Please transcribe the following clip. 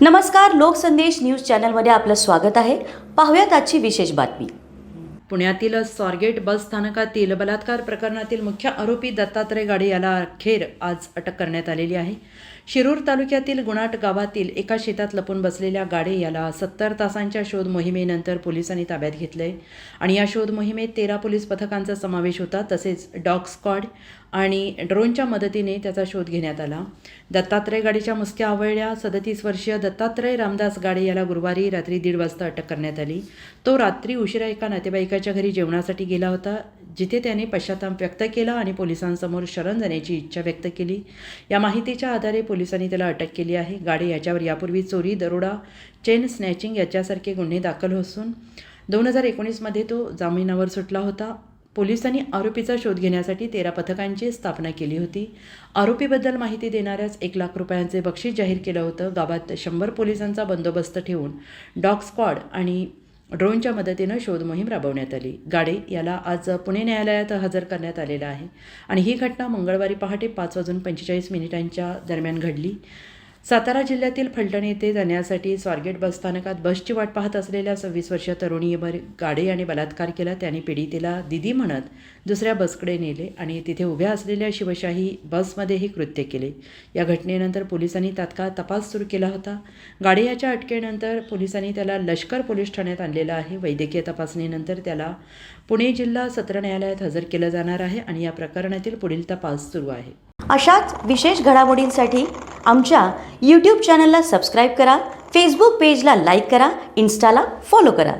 नमस्कार लोकसंदेश न्यूज चॅनलमध्ये आपलं स्वागत आहे. पाहूयात आजची विशेष बातमी. पुण्यातील स्वारगेट बस स्थानकातील बलात्कार प्रकरणातील मुख्य आरोपी दत्तात्रय गाडे याला अखेर आज अटक करण्यात आलेली आहे. शिरूर तालुक्यातील गुणाट गावातील एका शेतात लपून बसलेल्या गाडे याला सत्तर तासांच्या शोध मोहिमेनंतर पोलिसांनी ताब्यात घेतलंय. आणि या शोध मोहिमेत तेरा पोलीस पथकांचा समावेश होता तसेच डॉग स्क्वॉड आणि ड्रोनच्या मदतीने त्याचा शोध घेण्यात आला. दत्तात्रय गाडीच्या मुसक्या आवळल्या. सदतीस वर्षीय दत्तात्रय रामदास गाडे याला गुरुवारी रात्री दीड वाजता अटक करण्यात आली. तो रात्री उशिरा एका नातेवाईकाच्या घरी जेवणासाठी गेला होता जिथे त्याने पश्चाताप व्यक्त केला आणि पोलिसांसमोर शरण जाण्याची इच्छा व्यक्त केली. या माहितीच्या आधारे पोलिसांनी त्याला अटक केली आहे. गाडे याच्यावर यापूर्वी चोरी दरोडा चेन स्नॅचिंग याच्यासारखे गुन्हे दाखल असून दोन हजार एकोणीसमध्ये तो जामिनावर सुटला होता. पोलिसांनी आरोपीचा शोध घेण्यासाठी तेरा पथकांची स्थापना केली होती. आरोपीबद्दल माहिती देणाऱ्याच एक लाख रुपयांचे बक्षीस जाहीर केलं होतं. गावात शंभर पोलिसांचा बंदोबस्त ठेवून डॉग स्क्वॉड आणि ड्रोनच्या मदतीनं शोध मोहीम राबवण्यात आली. गाडे याला आज पुणे न्यायालयात हजर करण्यात आलेला आहे आणि ही घटना मंगळवारी पहाटे पाच वाजून पंचेचाळीस मिनिटांच्या दरम्यान घडली. सातारा जिल्ह्यातील फलटण येथे जाण्यासाठी स्वारगेट बस स्थानकात बसची वाट पाहत असलेल्या सव्वीस वर्षीय तरुणीवर गाडे याने बलात्कार केला. त्याने पीडितेला दिदी म्हणत दुसऱ्या बसकडे नेले आणि तिथे उभ्या असलेल्या शिवशाही बसमध्ये हे कृत्य केले. या घटनेनंतर पोलिसांनी तात्काळ तपास सुरू केला होता. गाडे याच्या अटकेनंतर पोलिसांनी त्याला लष्कर पोलीस ठाण्यात आणलेलं आहे. वैद्यकीय तपासणीनंतर त्याला पुणे जिल्हा सत्र न्यायालयात हजर केलं जाणार आहे आणि या प्रकरणातील पुढील तपास सुरू आहे. अशाच विशेष घडामोडींसाठी आमच्या यूट्यूब चॅनलला सबस्क्राईब करा फेसबुक पेजला लाईक करा इन्स्टाला फॉलो करा.